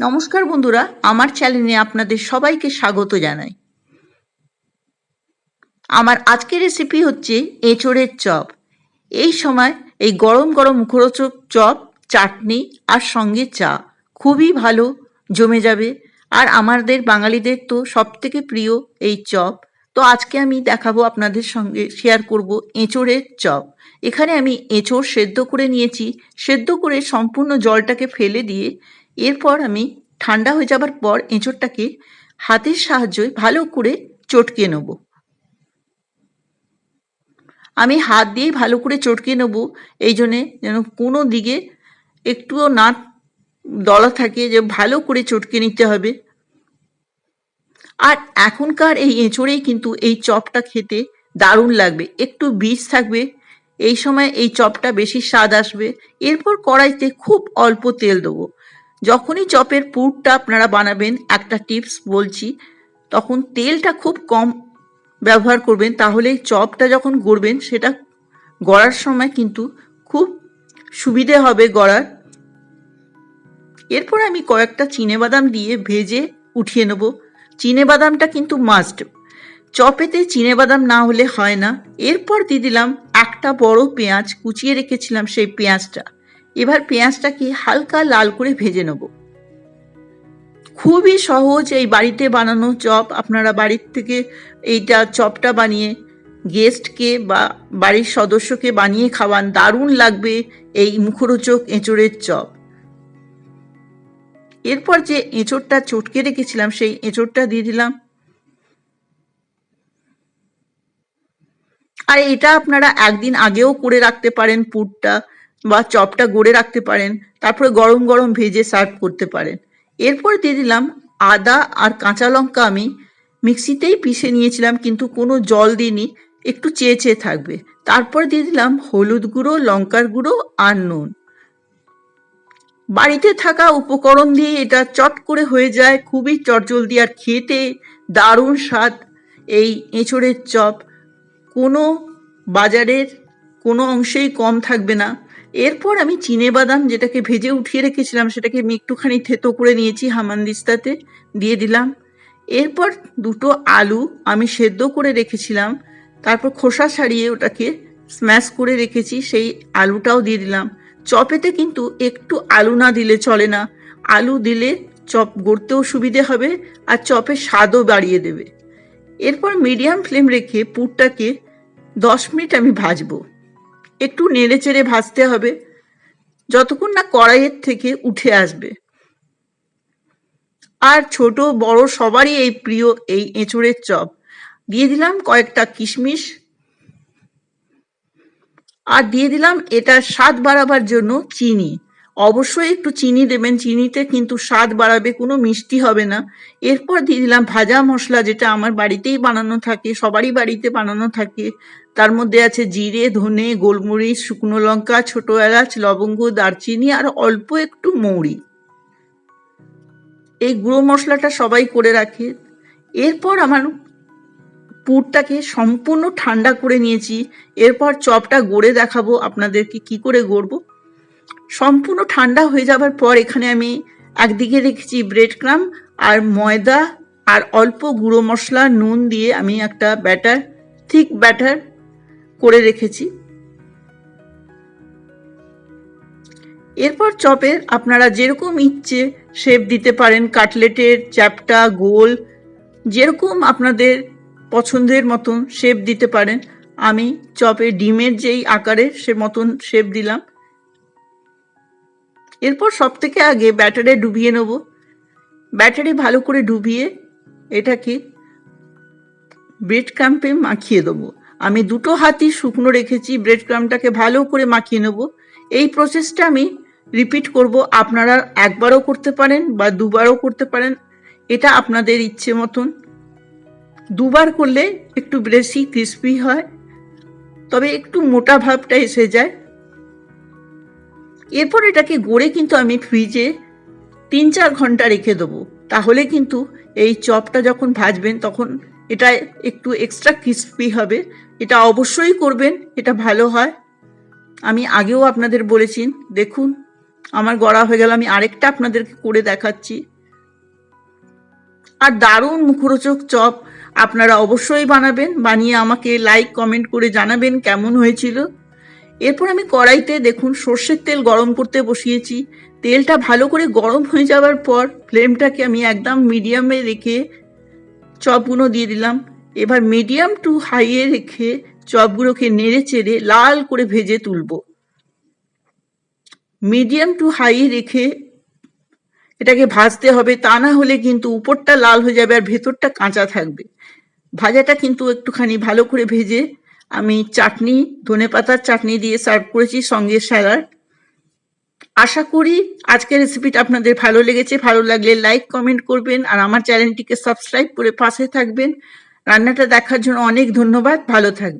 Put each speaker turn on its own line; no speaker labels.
নমস্কার বন্ধুরা, আমার চ্যানেলে আপনাদের সবাইকে স্বাগত জানাই। আমার আজকের রেসিপি হচ্ছে এঁচড়ের চপ। এই সময় এই গরম গরম মুখরোচক চপ, চাটনি আর সঙ্গে চা খুবই ভালো জমে যাবে। আর আমাদের বাঙালিদের তো সবথেকে প্রিয় এই চপ। তো আজকে আমি দেখাবো আপনাদের সঙ্গে শেয়ার করব এঁচোড়ের চপ। এখানে আমি এঁচোড় সেদ্ধ করে নিয়েছি। সেদ্ধ করে সম্পূর্ণ জলটাকে ফেলে দিয়ে এরপর আমি ঠান্ডা হয়ে যাবার পর এঁচড়টাকে হাতের সাহায্যে ভালো করে চটকে নেব। আমি হাত দিয়ে ভালো করে চটকে নেব। এই জন্যে যেন কোনো দিকে একটুও না দলা থাকে যে ভালো করে চটকে নিতে হবে। আর এখনকার এই এঁচড়েই কিন্তু এই চপটা খেতে দারুণ লাগবে। একটু বীজ থাকবে, এই সময় এই চপটা বেশি স্বাদ আসবে। এরপর কড়াইতে খুব অল্প তেল দেবো। যখনই চপের পুরটা আপনারা বানাবেন, একটা টিপস বলছি, তখন তেলটা খুব কম ব্যবহার করবেন তাহলে চপটা যখন গড়বেন, সেটা গড়ার সময় কিন্তু খুব সুবিধে হবে গড়ার। এরপর আমি কয়েকটা বাদাম দিয়ে ভেজে উঠিয়ে নেব। বাদামটা কিন্তু মাস্ট চপেতে বাদাম না হলে হয় না। এরপর দিয়ে দিলাম একটা বড় পেঁয়াজ, কুচিয়ে রেখেছিলাম সেই পেঁয়াজটা। এবার পেঁয়াজটাকে হালকা লাল করে ভেজে নেব। খুবই সহজ এই বাড়িতে বানানো চপ। আপনারা বাড়ির থেকে এইটা চপটা বানিয়ে গেস্টকে বা বাড়ির সদস্যকে বানিয়ে খাওয়ান। দারুণ লাগবে এই মুখরোচক এঁচড়ের চপ। এরপর যে এঁচড়টা চটকে রেখেছিলাম, সেই এঁচড়টা দিয়ে দিলাম। আর এটা আপনারা একদিন আগেও করে রাখতে পারেন পুরটা। বা চপটা গড়ে রাখতে পারেন, তারপরে গরম গরম ভেজে সার্ভ করতে পারেন। এরপর দিয়ে দিলাম আদা আর কাঁচা লঙ্কা আমি মিক্সিতেই পিষে নিয়েছিলাম, কিন্তু কোনো জল দিইনি, একটু চেয়ে চেয়ে থাকবে। তারপর দিয়ে দিলাম হলুদ গুঁড়ো, লঙ্কার গুঁড়ো আর নুন। বাড়িতে থাকা উপকরণ দিয়ে এটা চট করে হয়ে যায়, খুবই চটজলদি আর খেতে দারুণ স্বাদ এই এঁচড়ের চপ। কোনো বাজারের কোনো অংশেই কম থাকবে না। এরপর আমি চিনে বাদাম যেটাকে ভেজে উঠিয়ে রেখেছিলাম, সেটাকে আমি একটুখানি থেতো করে নিয়েছি হামানদিস্তাতে, দিয়ে দিলাম। এরপর দুটো আলু আমি সেদ্ধ করে রেখেছিলাম, তারপর খোসা ছাড়িয়ে ওটাকে স্ম্যাশ করে রেখেছি, সেই আলুটাও দিয়ে দিলাম। চপেতে কিন্তু একটু আলু না দিলে চলে না, আলু দিলে চপ গড়তেও সুবিধে হবে আর চপের স্বাদও বাড়িয়ে দেবে। এরপর মিডিয়াম ফ্লেম রেখে পুরটাকে দশ মিনিট আমি ভাজবো। একটু নেড়ে চেড়ে ভাজতে হবে, যতক্ষণ না কড়াইয়ের থেকে উঠে আসবে। আর ছোট বড় সবারই এই প্রিয় এই এঁচড়ের চপ। দিয়ে দিলাম কয়েকটা কিশমিশ। আর দিয়ে দিলাম এটা স্বাদ বাড়াবার জন্য চিনি। অবশ্যই একটু চিনি দেবেন। চিনিতে কিন্তু স্বাদ বাড়াবে, কোনো মিষ্টি হবে না। এরপর দিয়ে দিলাম ভাজা মশলা, যেটা আমার বাড়িতেই বানানো থাকে, সবারই বাড়িতে বানানো থাকে। তার মধ্যে আছে জিরে, ধনে, গোলমরিচ, শুকনো লঙ্কা, ছোট এলাচ, লবঙ্গ, দারচিনি আর অল্প একটু মৌরি। এই গুঁড়ো মশলাটা সবাই করে রাখে। এরপর আমার পুরটাকে সম্পূর্ণ ঠান্ডা করে নিয়েছি। এরপর চপটা গড়ে দেখাবো, আপনাদেরকে কি করে গড়বো। সম্পূর্ণ ঠান্ডা হয়ে যাবার পর এখানে আমি একদিকে রেখেছি ব্রেড ক্রাম আর ময়দা আর অল্প গুঁড়ো মশলা, নুন দিয়ে আমি একটা ব্যাটার থিক ব্যাটার করে রেখেছি। এরপর চপের আপনারা যেরকম ইচ্ছে শেপ দিতে পারেন কাটলেটের চ্যাপটা, গোল, যেরকম আপনাদের পছন্দের মতন শেপ দিতে পারেন। আমি চপে ডিমের যেই আকারের সে মতন শেপ দিলাম। এরপর সব থেকে আগে ব্যাটারে ডুবিয়ে নেব। ব্যাটারি ভালো করে ডুবিয়ে এটাকে ব্রেড ক্রাম্পে মাখিয়ে দেবো। আমি দুটো হাতই শুকনো রেখেছি ব্রেড ক্রামটাকে ভালো করে মাখিয়ে নেব। এই প্রসেসটা আমি রিপিট করব। আপনারা একবারও করতে পারেন বা দুবারও করতে পারেন। এটা আপনাদের ইচ্ছে মতন। দুবার করলে একটু বেশি ক্রিস্পি হয়, তবে একটু মোটা ভাবটা এসে যায়। এরপর এটাকে গড়ে কিন্তু আমি ফ্রিজে তিন চার ঘণ্টা রেখে দেবো। তাহলে কিন্তু এই চপটা যখন ভাজবেন, তখন এটা একটু এক্সট্রা ক্রিস্পি হবে। এটা অবশ্যই করবেন, এটা ভালো হয়। আমি আগেও আপনাদের বলেছি, দেখুন, আমার গড়া হয়ে গেল, আমি আরেকটা আপনাদেরকে করে দেখাচ্ছি। আর দারুণ মুখরোচক চপ, আপনারা অবশ্যই বানাবেন। বানিয়ে আমাকে লাইক কমেন্ট করে জানাবেন কেমন হয়েছিল। এরপর আমি কড়াইতে দেখুন সর্ষের তেল গরম করতে বসিয়েছি। তেলটা ভালো করে গরম হয়ে যাওয়ার পর ফ্লেমটাকে আমি একদম মিডিয়ামে রেখে চপগুলো দিয়ে দিলাম। এবার মিডিয়াম টু হাইয়ে রেখে চপগুলোকে নেড়ে চেড়ে লাল করে ভেজে তুলব। মিডিয়াম টু হাই রেখে এটাকে ভাজতে হবে, তা না হলে কিন্তু উপরটা লাল হয়ে যাবে আর ভেতরটা কাঁচা থাকবে। ভাজাটা কিন্তু একটুখানি ভালো করে ভেজে আমি চাটনি, ধনে পাতার চাটনি দিয়ে সার্ভ করেছি সঙ্গে স্যালাড আশা করি আজকের রেসিপিটা আপনাদের ভালো লেগেছে। ভালো লাগলে লাইক কমেন্ট করবেন আর আমার চ্যানেলটিকে সাবস্ক্রাইব করে পাশে থাকবেন। রান্নাটা দেখার জন্য অনেক ধন্যবাদ। ভালো থাকবেন।